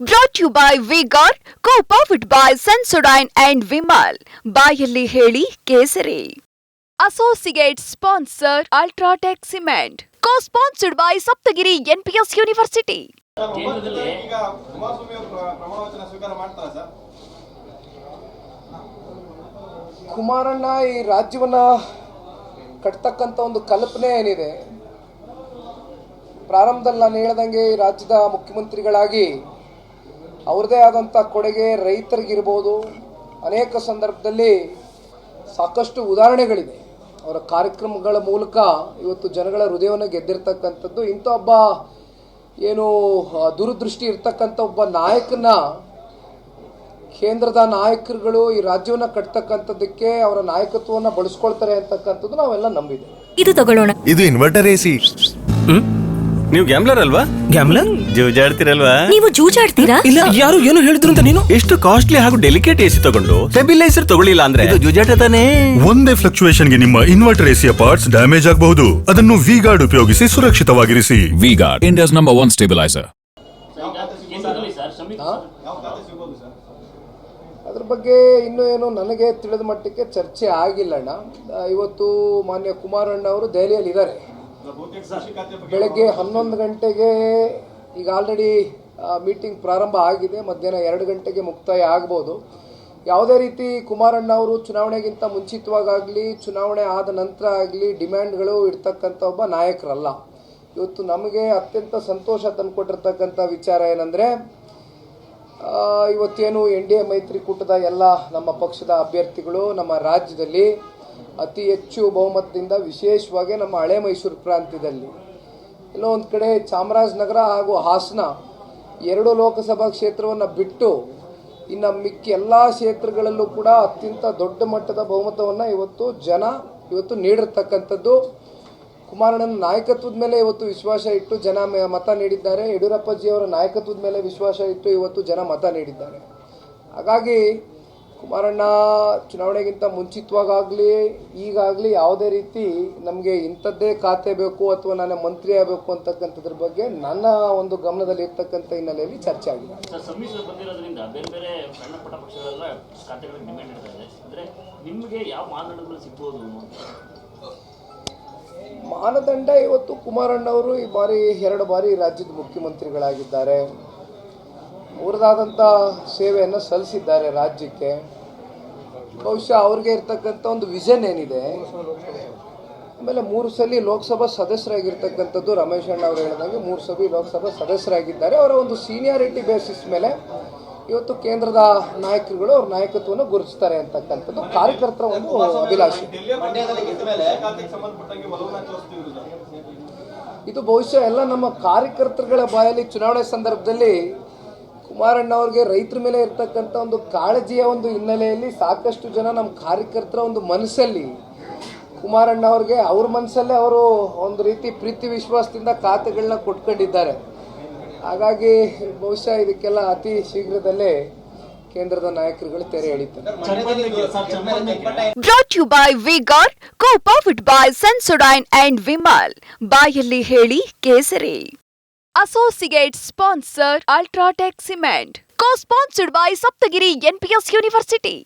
Brought you by V Guard co powered by Sensodyne and Vimal ಬಾಯಲ್ಲಿ ಹೇಳಿ ಕೇಸರಿ. Associate sponsor UltraTech cement co sponsored by Saptagiri NPS university Kumaranna ಈ ರಾಜ್ಯವನ್ನ ಕಟ್ತಕ್ಕಂಥ ಒಂದು ಕಲ್ಪನೆ ಏನಿದೆ? ಪ್ರಾರಂಭದಲ್ಲಿ ನಾನು ಹೇಳ್ದಂಗೆ ಈ ರಾಜ್ಯದ ಮುಖ್ಯಮಂತ್ರಿಗಳಾಗಿ ಅವ್ರದ್ದೇ ಆದಂಥ ಕೊಡುಗೆ ರೈತರಿಗಿರ್ಬೋದು. ಅನೇಕ ಸಂದರ್ಭದಲ್ಲಿ ಸಾಕಷ್ಟು ಉದಾಹರಣೆಗಳಿದೆ. ಅವರ ಕಾರ್ಯಕ್ರಮಗಳ ಮೂಲಕ ಇವತ್ತು ಜನಗಳ ಹೃದಯವನ್ನು ಗೆದ್ದಿರ್ತಕ್ಕಂಥದ್ದು. ಇಂಥ ಒಬ್ಬ ಏನು ದುರದೃಷ್ಟಿ ಇರ್ತಕ್ಕಂಥ ಒಬ್ಬ ನಾಯಕನ ಕೇಂದ್ರದ ನಾಯಕರುಗಳು ಈ ರಾಜ್ಯವನ್ನ ಕಟ್ತಕ್ಕಂಥದ್ದಕ್ಕೆ ಅವರ ನಾಯಕತ್ವವನ್ನು ಬಳಸ್ಕೊಳ್ತಾರೆ ಅಂತಕ್ಕಂಥದ್ದು ನಾವೆಲ್ಲ ನಂಬಿದ್ದೇವೆ. ಇದು ತಗೊಳ್ಳೋಣ. ಇದು ಇನ್ವರ್ಟರ್ ಎಸಿ ನೀವು ಗ್ಯಾಮ್ಲರ್ ಅಲ್ವಾ? ಗ್ಯಾಮ್ಲರ್ ಜೂಜಾಡ್ತಿರಲ್ವಾ? ನೀವು ಜೂಜಾಡ್ತೀರಾ? ಇಲ್ಲ ಯಾರು ಏನು ಹೇಳಿದ್ರು ಅಂತ ನೀನು? ಎಷ್ಟು ಕಾಸ್ಟ್ಲಿ ಹಾಗೂ ಡೆಲಿಕೇಟ್ ಎಸಿ ತಗೊಂಡು ಸ್ಟೆಬಿಲೈಸರ್ ತಗೊಳ್ಳಿಲ್ಲ ಅಂದ್ರೆ? ಇದು ಜೂಜಾಟ ತಾನೇ. ಒಂದೇ ಫ್ಲಕ್ಚುಯೇಷನ್ಗೆ ನಿಮ್ಮ ಇನ್ವರ್ಟರ್ ಎಸಿಯ ಪಾರ್ಟ್ಸ್ ಡ್ಯಾಮೇಜ್ ಆಗಬಹುದು. ಅದನ್ನು ವಿ ಗಾರ್ಡ್ ಉಪಯೋಗಿಸಿ ಸುರಕ್ಷಿತವಾಗಿರಿಸಿ. V guard India's number 1 stabiliser ಅದ್ರ ಬಗ್ಗೆ ಇನ್ನೂ ಏನು ನನಗೆ ತಿಳಿದ ಮಟ್ಟಕ್ಕೆ ಚರ್ಚೆ ಆಗಿಲ್ಲ ಅಣ್ಣ. ಇವತ್ತು ಮಾನ್ಯ ಕುಮಾರಣ್ಣ ಅವರು ದೆಹಲಿಯಲ್ಲಿ ಇದ್ದಾರೆ ಬೆಳಗ್ಗೆ ಹನ್ನೊಂದು ಗಂಟೆಗೆ ಈಗ ಆಲ್ರೆಡಿ ಮೀಟಿಂಗ್ ಪ್ರಾರಂಭ ಆಗಿದೆ. ಮಧ್ಯಾಹ್ನ ಎರಡು ಗಂಟೆಗೆ ಮುಕ್ತಾಯ ಆಗ್ಬೋದು. ಯಾವುದೇ ರೀತಿ ಕುಮಾರಣ್ಣ ಅವರು ಚುನಾವಣೆಗಿಂತ ಮುಂಚಿತವಾಗಲಿ ಚುನಾವಣೆ ಆದ ನಂತರ ಆಗಲಿ, ಡಿಮ್ಯಾಂಡ್ಗಳು ಇರ್ತಕ್ಕಂಥ ಒಬ್ಬ ನಾಯಕರಲ್ಲ. ಇವತ್ತು ನಮಗೆ ಅತ್ಯಂತ ಸಂತೋಷ ತಂದುಕೊಟ್ಟಿರ್ತಕ್ಕಂಥ ವಿಚಾರ ಏನಂದರೆ ಇವತ್ತೇನು ಎನ್ ಡಿ ಎ ಮೈತ್ರಿಕೂಟದ ಎಲ್ಲ ನಮ್ಮ ಪಕ್ಷದ ಅಭ್ಯರ್ಥಿಗಳು ನಮ್ಮ ರಾಜ್ಯದಲ್ಲಿ ಅತಿ ಹೆಚ್ಚು ಬಹುಮತದಿಂದ ವಿಶೇಷವಾಗಿ ನಮ್ಮ ಹಳೆ ಮೈಸೂರು ಪ್ರಾಂತ್ಯದಲ್ಲಿ. ಎಲ್ಲೋ ಒಂದು ಕಡೆ ಚಾಮರಾಜನಗರ ಹಾಗೂ ಹಾಸನ ಎರಡು ಲೋಕಸಭಾ ಕ್ಷೇತ್ರವನ್ನು ಬಿಟ್ಟು ಇನ್ನು ಮಿಕ್ಕಿ ಎಲ್ಲ ಕ್ಷೇತ್ರಗಳಲ್ಲೂ ಕೂಡ ಅತ್ಯಂತ ದೊಡ್ಡ ಮಟ್ಟದ ಬಹುಮತವನ್ನು ಇವತ್ತು ಜನ ಇವತ್ತು ನೀಡಿರ್ತಕ್ಕಂಥದ್ದು. ಕುಮಾರಣ್ಣನ ನಾಯಕತ್ವದ ಮೇಲೆ ಇವತ್ತು ವಿಶ್ವಾಸ ಇಟ್ಟು ಜನ ಮತ ನೀಡಿದ್ದಾರೆ. ಯಡಿಯೂರಪ್ಪಜಿಯವರ ನಾಯಕತ್ವದ ಮೇಲೆ ವಿಶ್ವಾಸ ಇಟ್ಟು ಇವತ್ತು ಜನ ಮತ ನೀಡಿದ್ದಾರೆ. ಹಾಗಾಗಿ ಕುಮಾರಣ್ಣ ಚುನಾವಣೆಗಿಂತ ಮುಂಚಿತವಾಗಲಿ ಈಗಾಗಲಿ ಯಾವುದೇ ರೀತಿ ನಮಗೆ ಇಂಥದ್ದೇ ಖಾತೆ ಬೇಕು ಅಥವಾ ನಾನು ಮಂತ್ರಿ ಆಗಬೇಕು ಅಂತಕ್ಕಂಥದ್ರ ಬಗ್ಗೆ ನನ್ನ ಒಂದು ಗಮನದಲ್ಲಿ ಇರ್ತಕ್ಕಂಥ ಹಿನ್ನೆಲೆಯಲ್ಲಿ ಚರ್ಚೆ ಆಗಿದೆ. ಮಾನದಂಡ ಇವತ್ತು ಕುಮಾರಣ್ಣವರು ಈ ಬಾರಿ ಎರಡು ಬಾರಿ ರಾಜ್ಯದ ಮುಖ್ಯಮಂತ್ರಿಗಳಾಗಿದ್ದಾರೆ. ಅವರದಾದಂಥ ಸೇವೆಯನ್ನು ಸಲ್ಲಿಸಿದ್ದಾರೆ ರಾಜ್ಯಕ್ಕೆ. ಬಹುಶಃ ಅವ್ರಿಗೆ ಇರ್ತಕ್ಕಂಥ ಒಂದು ವಿಷನ್ ಏನಿದೆ? ಆಮೇಲೆ ಮೂರು ಸಲ ಲೋಕಸಭಾ ಸದಸ್ಯರಾಗಿರ್ತಕ್ಕಂಥದ್ದು ರಮೇಶ್ ಅಣ್ಣ ಅವರು ಹೇಳಿದಂಗೆ ಮೂರು ಸಭೆ ಲೋಕಸಭಾ ಸದಸ್ಯರಾಗಿದ್ದಾರೆ. ಅವರ ಒಂದು ಸೀನಿಯಾರಿಟಿ ಬೇಸಿಸ್ ಮೇಲೆ ಇವತ್ತು ಕೇಂದ್ರದ ನಾಯಕರುಗಳು ಅವ್ರ ನಾಯಕತ್ವವನ್ನು ಗುರುತಿಸ್ತಾರೆ ಅಂತಕ್ಕಂಥದ್ದು ಕಾರ್ಯಕರ್ತರ ಒಂದು ಅಭಿಲಾಷೆ. ಇದು ಬಹುಶಃ ಎಲ್ಲ ನಮ್ಮ ಕಾರ್ಯಕರ್ತರುಗಳ ಬಾಯಲ್ಲಿ ಚುನಾವಣೆ ಸಂದರ್ಭದಲ್ಲಿ ಕುಮಾರಣ್ಣ ಅವ್ರಿಗೆ ರೈತರ ಮೇಲೆ ಇರ್ತಕ್ಕಂಥ ಒಂದು ಕಾಳಜಿಯ ಒಂದು ಹಿನ್ನೆಲೆಯಲ್ಲಿ ಸಾಕಷ್ಟು ಜನ ನಮ್ಮ ಕಾರ್ಯಕರ್ತರ ಒಂದು ಮನಸ್ಸಲ್ಲಿ ಕುಮಾರಣ್ಣ ಅವ್ರಿಗೆ ಅವ್ರ ಮನಸ್ಸಲ್ಲೇ ಅವರು ಒಂದು ರೀತಿ ಪ್ರೀತಿ ವಿಶ್ವಾಸದಿಂದ ಖಾತೆಗಳನ್ನ ಕೊಟ್ಕೊಂಡಿದ್ದಾರೆ. ಹಾಗಾಗಿ ಬಹುಶಃ ಇದಕ್ಕೆಲ್ಲ ಅತಿ ಶೀಘ್ರದಲ್ಲೇ ಕೇಂದ್ರದ ನಾಯಕರುಗಳು ತೆರೆ ಎಳಿತಾರೆ. Brought you by V Guard co powered by Sensodyne and Vimal ಬಾಯಲ್ಲಿ ಹೇಳಿ ಕೇಸರಿ. Associate sponsor UltraTech cement co sponsored by Saptagiri NPS university